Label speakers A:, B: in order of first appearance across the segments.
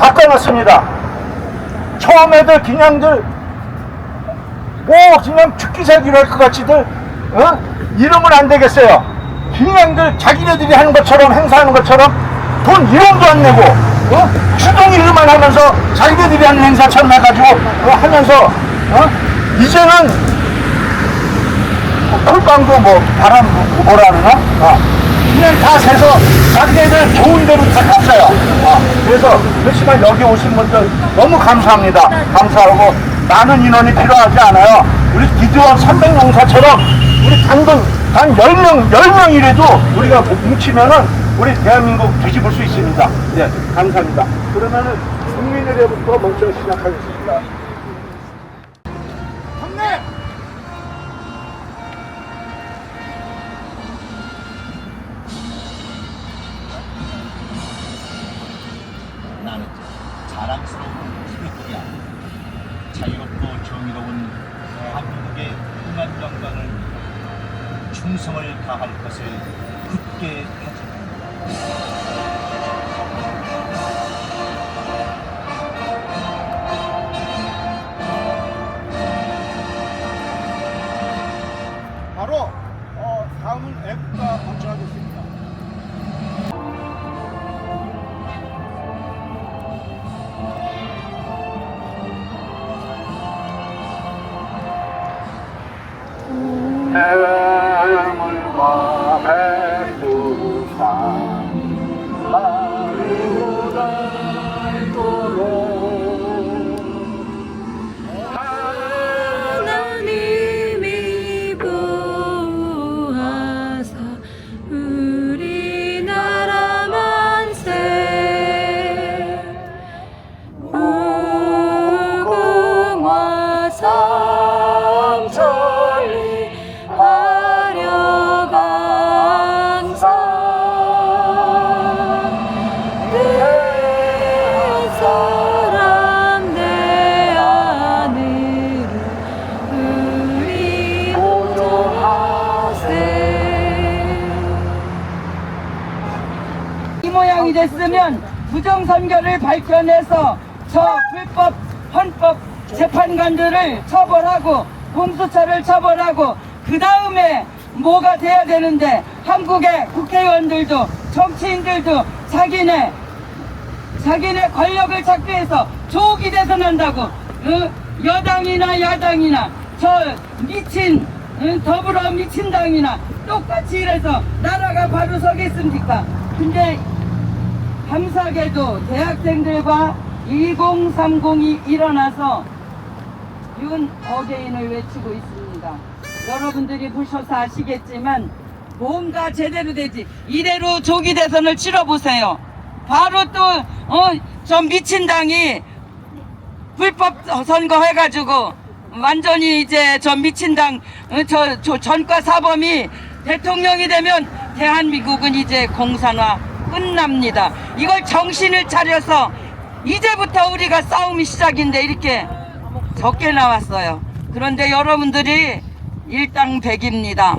A: 다 꺼놨습니다. 처음에들 그냥들 뭐 그냥 죽기 살기로 할것 같이들 어? 이러면 안 되겠어요. 그냥들 자기네들이 하는 것처럼 행사하는 것처럼 돈 1원도 안 내고 어? 주동 일만 하면서 자기네들이 하는 행사처럼 해가지고 어, 하면서 어? 이제는 콜빵도 뭐 바람 뭐, 뭐라 그러나? 어. 그냥 다 세서 자기네들 좋은 데로 다 갔어요. 어. 그래서 그렇지만 여기 오신 분들 너무 감사합니다. 감사하고 많은 인원이 필요하지 않아요. 우리 기드원 300농사처럼 우리 단돈 단 10명, 10명이라도 우리가 뭉치면은 우리 대한민국 뒤집을 수 있습니다. 네, 감사합니다. 그러면은 국민의례부터 먼저 시작하겠습니다.
B: 정의로운 한국의 영광을 충성을 다할 것을 굳게 다짐한다.
A: 해
C: 됐으면 부정선거를 밝혀내서 저 불법 헌법 재판관들을 처벌하고 공수처를 처벌하고 그 다음에 뭐가 돼야 되는데 한국의 국회의원들도 정치인들도 자기네 자기네 권력을 찾기 위해서 조기 대선한다고. 어, 여당이나 야당이나 저 미친 어, 더불어 미친 당이나 똑같이 이래서 나라가 바로 서겠습니까? 근데 감사하게도 대학생들과 1030이 일어나서 윤 어게인을 외치고 있습니다. 여러분들이 보셔서 아시겠지만 뭔가 제대로 되지 이대로 조기 대선을 치러보세요. 바로 또어저 미친 당이 불법 선거 해가지고 완전히 이제 저 미친 당저 저 전과 사범이 대통령이 되면 대한민국은 이제 공산화 끝납니다. 이걸 정신을 차려서 이제부터 우리가 싸움이 시작인데 이렇게 적게 나왔어요. 그런데 여러분들이 일당백입니다.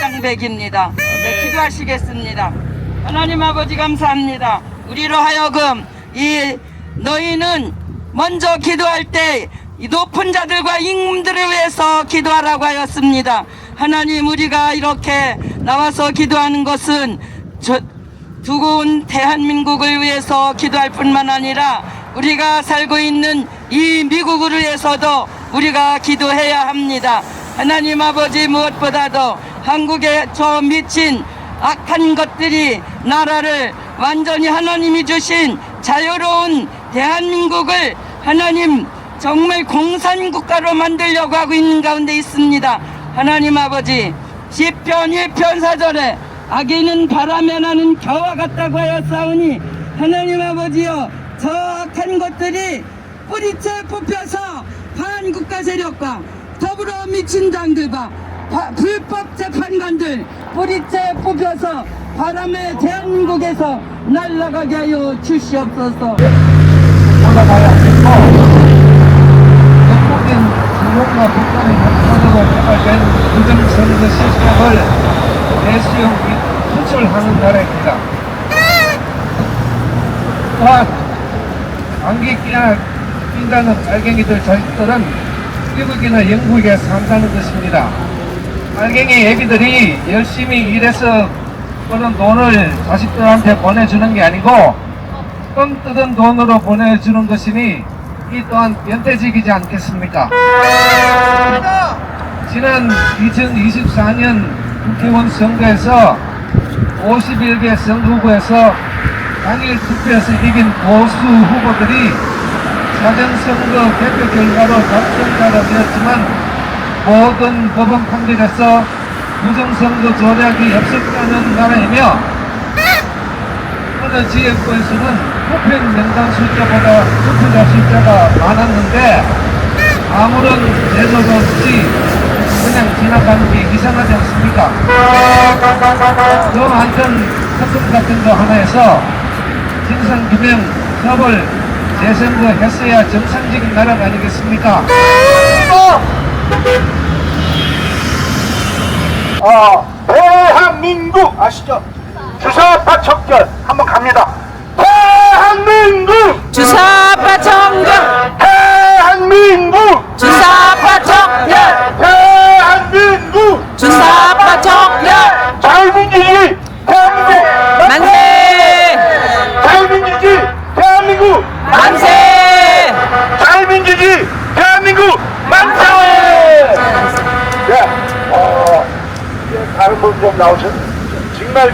C: 일당백입니다. 네, 기도하시겠습니다. 하나님 아버지 감사합니다. 우리로 하여금 이 너희는 먼저 기도할 때이 높은 자들과 임금들을 위해서 기도하라고 하였습니다. 하나님 우리가 이렇게 나와서 기도하는 것은 저, 두고 온 대한민국을 위해서 기도할 뿐만 아니라 우리가 살고 있는 이 미국을 위해서도 우리가 기도해야 합니다. 하나님 아버지 무엇보다도 한국의 저 미친 악한 것들이 나라를 완전히 하나님이 주신 자유로운 대한민국을 하나님 정말 공산국가로 만들려고 하고 있는 가운데 있습니다. 하나님 아버지 시편 1편 4절에 악인은 바람에 나는 겨와 같다고 하였사오니 하나님 아버지여 저 악한 것들이 뿌리채 뽑혀서 반국가 세력과 더불어 미친 당들과 바- 불법 재판관들 뿌리채 뽑혀서 바람에 대한민국에서 날아가게 하여 주시옵소서.
D: 한국인 중국과 북한의 협력으로 개발된 부정선거 시스템을 대수용 투철하는 나라입니다. 또한 감기 끼나 낀다는 알갱이들 자식들은 미국이나 영국에 산다는 것입니다. 알갱이 애기들이 열심히 일해서 버는 돈을 자식들한테 보내주는 게 아니고 뻥 뜯은 돈으로 보내주는 것이니 이 또한 변태적이지 않겠습니까? 지난 2024년 국회의원 선거에서 51개 선거구에서 당일 투표에서 이긴 보수 후보들이 사전선거 개표 결과로 당선자가 되었지만 모든 법원 판결에서 부정선거 조작이 없었다는 나라이며 어느 지역구에서는 투표 명단 숫자보다 투표자 숫자가 많았는데 아무런 제도도 없이 그냥 지나가는 게 이상하지 않습니까? 저 완전 사건 같은 거 하나에서 진상 규명, 처벌, 재선거 했어야 정상적인 나라가 아니겠습니까?
A: 어, 대한민국 아시죠? 주사파 척결 한번 갑니다. 대한민국!
E: 주사파 청결
A: 대한민국!
E: 주사파 청결 주사파 청결
A: 자유민주주의 대한민국!
E: 만세
A: 자유민주주의 대한민국!
E: 만세
A: 자유민주주의 대한민국 만세! 예, 어, 예, 다른 분 좀 나오셨. 정말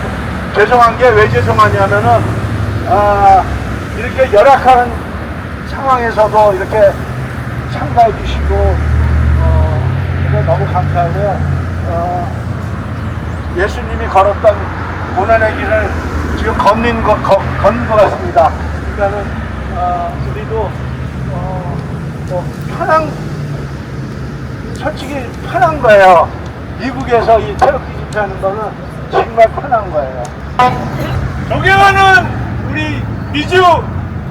A: 죄송한 게 왜 죄송하냐면은 아, 이렇게 열악한 상황에서도 이렇게 참가해 주시고 어, 너무 감사하고요. 어, 예수님이 걸었던 고난의 길을 지금 걷는 것, 걷, 걷는 것 같습니다. 그러니까는, 어, 우리도, 어, 뭐, 편한, 솔직히 편한 거예요. 미국에서 이 태극기 집회하는 거는 정말 편한 거예요.
F: 존경하는 우리 미주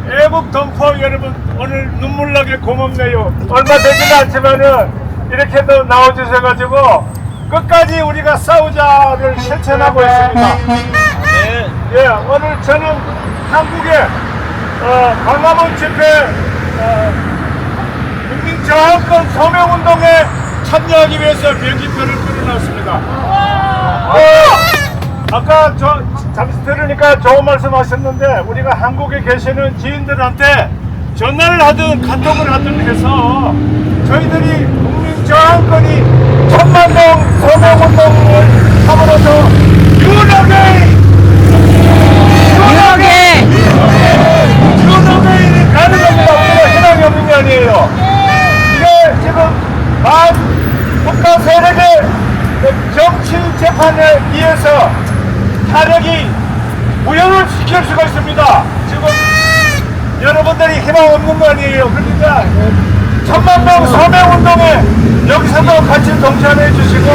F: 애국 동포 여러분 오늘 눈물나게 고맙네요. 얼마 되지는 않지만은 이렇게도 나와주셔가지고 끝까지 우리가 싸우자를 실천하고 있습니다. 예, 오늘 저는 한국의 어, 광화문 집회 어, 국민저항권 서명운동에 참여하기 위해서 비행기표를 끊어놨습니다. 어, 아까 저 잠시 들으니까 좋은 말씀 하셨는데 우리가 한국에 계시는 지인들한테 전화를 하든 카톡을 하든 해서 저희들이 국민 저항권이 천만 명 서명 운동을 함으로써 유럽에
E: 유럽에
F: 유럽에 가능합니다. 우리가 희망이 없는 게 아니에요. 이게 지금 만 국가 세력의 정치 재판에 의해서 타력이 무효를 시킬 수가 있습니다. 지금 여러분들이 희망 없는 거 아니에요. 그러니까 천만 명 서명 운동에 여기서도 같이 동참해 주시고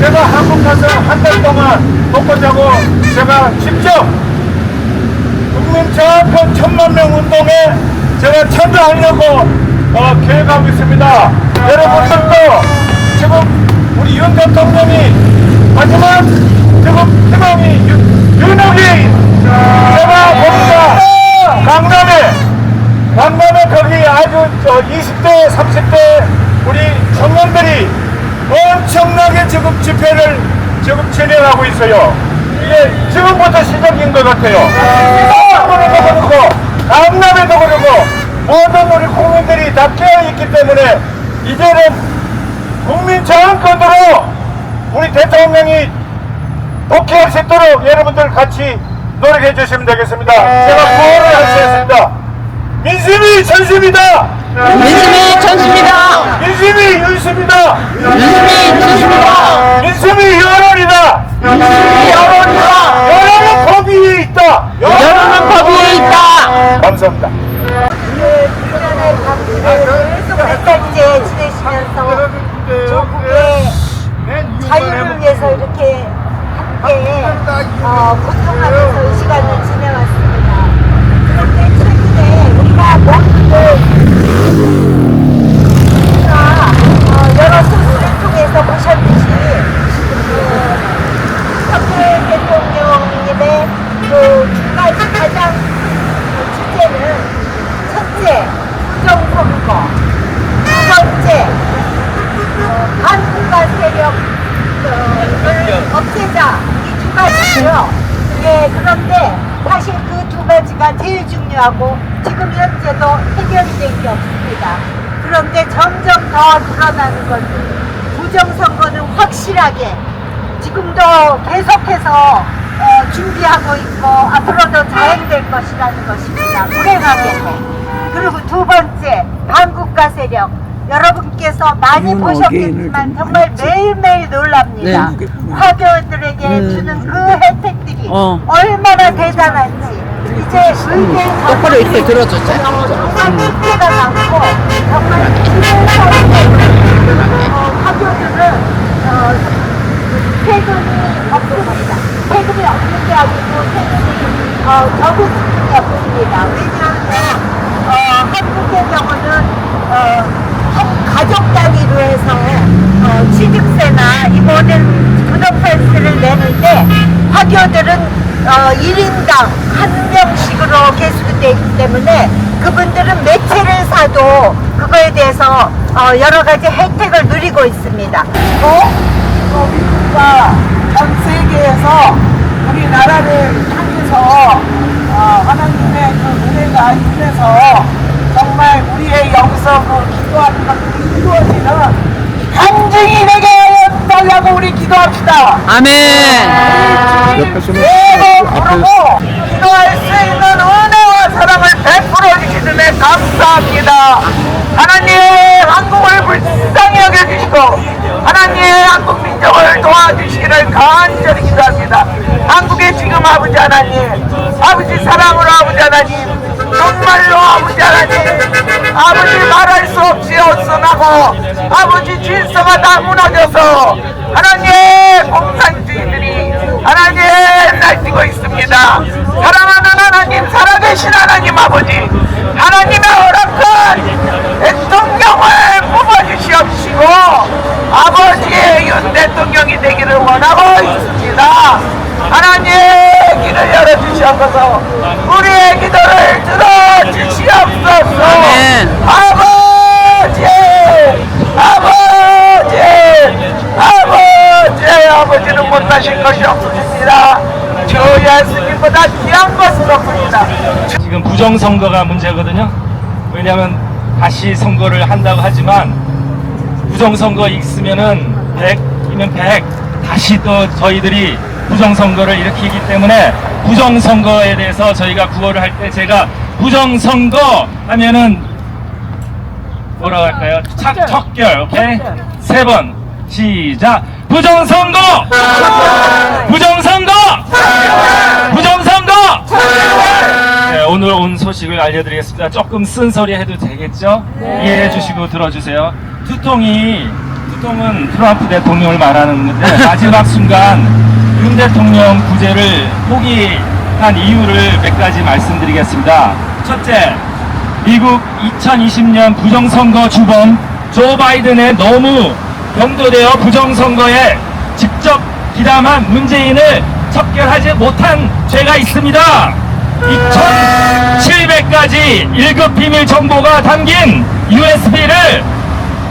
F: 제가 한국 가서 한 달 동안 먹고 자고 제가 직접 국민 저항권 천만 명 운동에 제가 참여하려고 어, 계획하고 있습니다. 여러분들도 지금 우리 윤 대통령이 마지막 지금 희망이 유- 유목이 제가 봅니다. 강남에 강남에 거기 아주 저 20대 30대 우리 청년들이 엄청나게 지금 집회를 지금 진행하고 있어요. 이게 지금부터 시작인 것 같아요. 서울에도 그렇고 강남에도 그렇고 모든 우리 국민들이 다 깨어있기 때문에 이제는 국민 저항권으로 우리 대통령이 복귀할 수 있도록 여러분들 같이 노력해 주시면 되겠습니다. 제가 구호를 할수 있습니다. 민심이 전심이다.
E: 민심이 전심이다
F: 민심이 윤심이다.
E: 민심이 전심이다
F: 민심이 여론이다.
E: 민심이 여론이다
F: 여론은 법 위에 있다.
E: 여론은 법 위에 있다
F: 감사합니다.
G: 백살째 지내시면서 조국의 자유를 위해서 이렇게 함께 어, 고통하면서 이 시간을 지내왔습니다. 그런데 최근에 우리가 모두들 우리가 어, 여러 소식을 통해서 보셨듯이 그 박근혜 대통령님의 그 두 가지 가장 그 주제는 첫째 제일 중요하고 지금 현재도 해결된 게 없습니다. 그런데 늘어나는 것은 부정선거는 확실하게 지금도 계속해서 어, 준비하고 있고 앞으로도 자행될 것이라는 것입니다. 불행하게. 그리고 두 번째 반국가 세력 여러분께서 많이 보셨겠지만 정말 매일매일 놀랍니다. 화교들에게 주는 그 혜택들이
E: 어.
G: 얼마나 대단한지 이제 의회
E: 똑바로 이렇게 들어줬잖아.
G: 정말 문제가 많고 정말 기 회사회에 어, 어, 세금이 없습니다. 세금이 없는 게 아니고 세금이 어, 적은 수준이 없습니다. 왜냐하면 어, 한국의 경우는 어, 한 가족 단위로 해서 어, 취득세나 이 모든 부동산세를 내는데 화교들은 어, 1인당 한 명씩으로 계수되어 있기 때문에 그분들은 매체를 사도 그거에 대해서 어, 여러 가지 혜택을 누리고 있습니다.
H: 또, 또 미국과 전 세계에서 우리나라를 향해서 어, 하나님의 그 은혜가 임해서 정말 우리의 영성으로 기도하는 것들이 이루어지는 간증이 되게 하여 달라고 기도합시다.
E: 아멘.
H: 매번 부르고 기도할 수 있는 은혜와 사랑을 베풀어 주시는 데 감사합니다. 하나님 한국을 불쌍히 여겨주시고 하나님 한국 민족을 도와주시기를 간절히 기도합니다. 한국의 지금 아버지 하나님 아버지 사랑으로 아버지 하나님 정말로 아버지 하나님 아버지 말할 수 없이 어선하고 아버지 질서가 다 무너져서 하나님 공산주의들이 하나님 날뛰고 있습니다. 사랑하는 하나님 살아계신 하나님 아버지 하나님의 허락한 대통령을 뽑아주시옵시고 아버지의 윤 대통령이 되기를 원하고 있습니다. 하나님 길을 열어주시옵소서. 우리의 기도를 들어주시옵소서.
E: 아멘.
H: 아버지 아버지 아버지 아버지는 못하신 것이 없습니다. 주 예수님보다 귀한 것은 없습니다.
I: 지금 부정선거가 문제거든요. 왜냐하면 다시 선거를 한다고 하지만 부정선거 있으면은 100이면 100 다시 또 저희들이 부정선거를 일으키기 때문에 부정선거에 대해서 저희가 구호를 할 때 제가 부정선거 하면은 뭐라고 할까요? 첫, 척결, 오케이? 세 번. 시작 부정선거! 부정선거! 부정선거! 네, 오늘 온 소식을 알려드리겠습니다. 조금 쓴소리 해도 되겠죠? 이해해 주시고 들어주세요. 투통이, 투통은 트럼프 대통령을 말하는 건데, 마지막 순간 윤 대통령 구제를 포기한 이유를 몇 가지 말씀드리겠습니다. 첫째, 미국 2020년 부정선거 주범 조 바이든의 너무 경도되어 부정선거에 직접 기담한 문재인을 척결하지 못한 죄가 있습니다. 2700가지 1급 비밀 정보가 담긴 USB를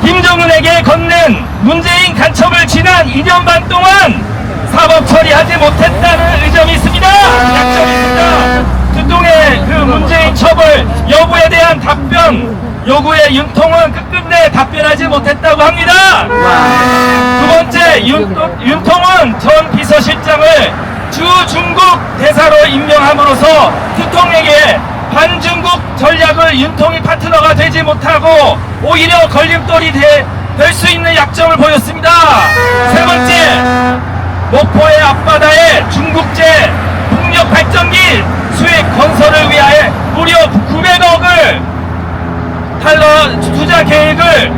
I: 김정은에게 건넨 문재인 간첩을 지난 2년 반 동안 사법 처리하지 못했다는 의점이 있습니다. 약점이 있습니다. 두통의 그 문재인 처벌 여부에 대한 답변 요구에 윤통은 끝끝내 답변하지 못했다고 합니다. 두 번째 윤, 윤통은 전 비서실장을 주 중국 대사로 임명함으로써 두통에게 반중국 전략을 윤통이 파트너가 되지 못하고 오히려 걸림돌이 될 수 있는 약점을 보였습니다. 세 번째, 목포의 앞바다에 중국제 풍력 발전기 수익 건설을 위하여 무려 900억을 달러 투자 계획을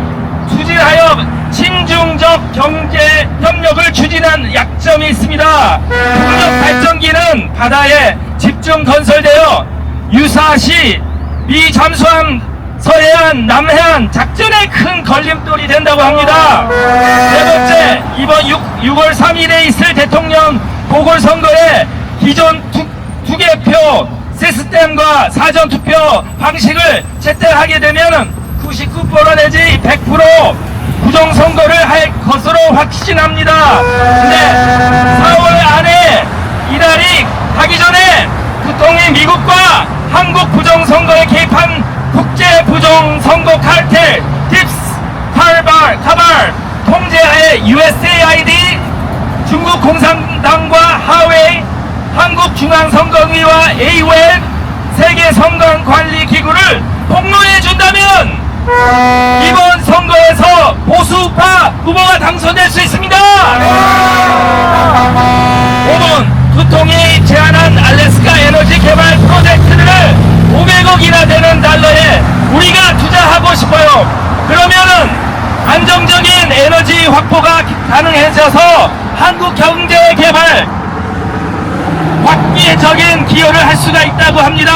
I: 추진하여 친중적 경제 협력을 추진한 약점이 있습니다. 풍력 발전기는 바다에 집중 건설되어 유사시 미 잠수함 서해안, 남해안 작전에 큰 걸림돌이 된다고 합니다. 네 번째, 이번 6, 월 3일에 있을 대통령 보궐선거에 기존 두, 투개표 시스템과 사전투표 방식을 채택하게 되면 99% 내지 100% 부정선거를 할 것으로 확신합니다. 근데 4월 안에 이날이 가기 전에 부통이 미국과 한국 부정선거에 개입한 국제 부정선거 칼텔 딥스 칼발 카발 통제하에 USAID 중국 공산당과 하웨이 중앙선거위와 AOL 세계선거관리기구를 폭로해 준다면 이번 선거에서 보수파 후보가 당선될 수 있습니다. 5번 두통이 제안한 알래스카 에너지 개발 프로젝트를 500억이나 되는 달러에 우리가 투자하고 싶어요. 그러면은 안정적인 에너지 확보가 가능해져서 한국 경제 개발 확기적인 기여를 할 수가 있다고 합니다.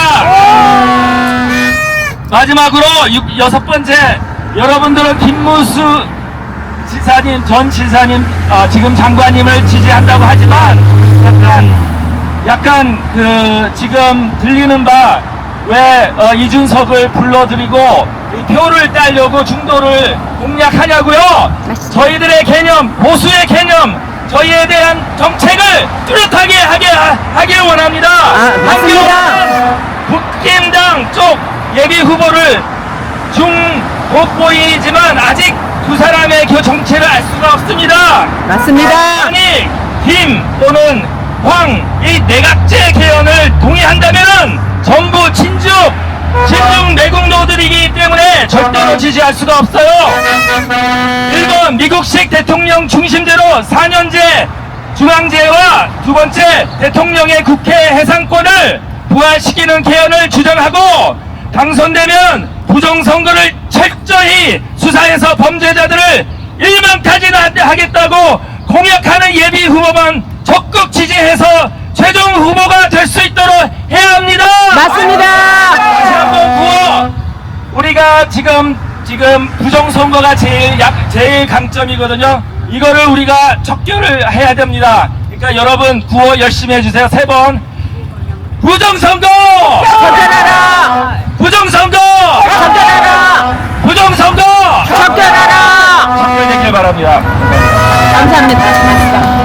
I: 마지막으로 육- 여섯 번째 여러분들은 김무수 지사님 전 지사님 어, 지금 장관님을 지지한다고 하지만 약간 약간 그 지금 들리는 바왜 어, 이준석을 불러들이고 이 표를 따려고 중도를 공략하냐고요? 저희들의 개념 보수의 개념 저희에 대한 정책을 뚜렷하게 하게 하 길 원합니다.
E: 맞습니다.
I: 국힘당 쪽 예비 후보를 중복보이지만 아직 두 사람의 그 정체를 알 수가 없습니다.
E: 맞습니다.
I: 아니 김 또는 황 이 내각제 개헌을 동의한다면 전부 친중 친중 내국 노들이기 때문에 절대로 지지할 수가 없어요. 1번 미국식 대통령 중심제로 4년제 중앙제와 두 번째 대통령의 국회 해상권을 부활시키는 개헌을 주장하고 당선되면 부정선거를 철저히 수사해서 범죄자들을 일망타진하겠다고 공약하는 예비 후보만 적극 지지해서 최종 후보가 될 수 있도록 해야 합니다.
E: 맞습니다.
I: 다시 한번 구호. 우리가 지금 지금 부정선거가 제일 약 제일 강점이거든요. 이거를 우리가 척결을 해야 됩니다. 그러니까 여러분 구호 열심히 해주세요. 세 번. 부정선거!
E: 척결하라.
I: 부정선거!
E: 척결하라.
I: 부정선거!
E: 척결하라.
I: 척결되길 바랍니다.
E: 감사합니다.